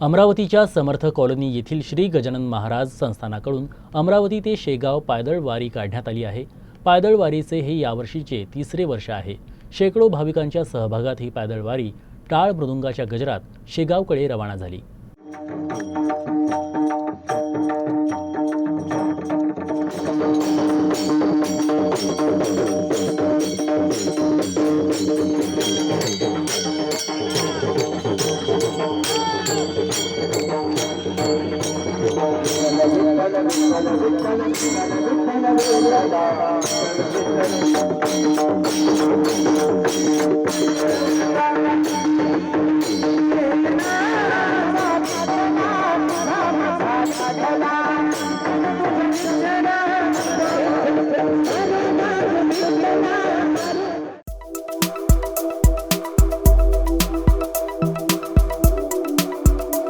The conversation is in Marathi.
अमरावतीच्या समर्थ कॉलनी येथील श्री गजानन महाराज संस्थानाकडून अमरावती ते शेगाव पायदळ वारी काढण्यात आली आहे. पायदळ वारीचे हे यावर्षीचे तिसरे वर्ष आहे. शेकडो भाविकांच्या सहभागात ही पायदळ वारी टाळ मृदुंगाच्या गजरात शेगावकडे रवाना झाली. Thank you.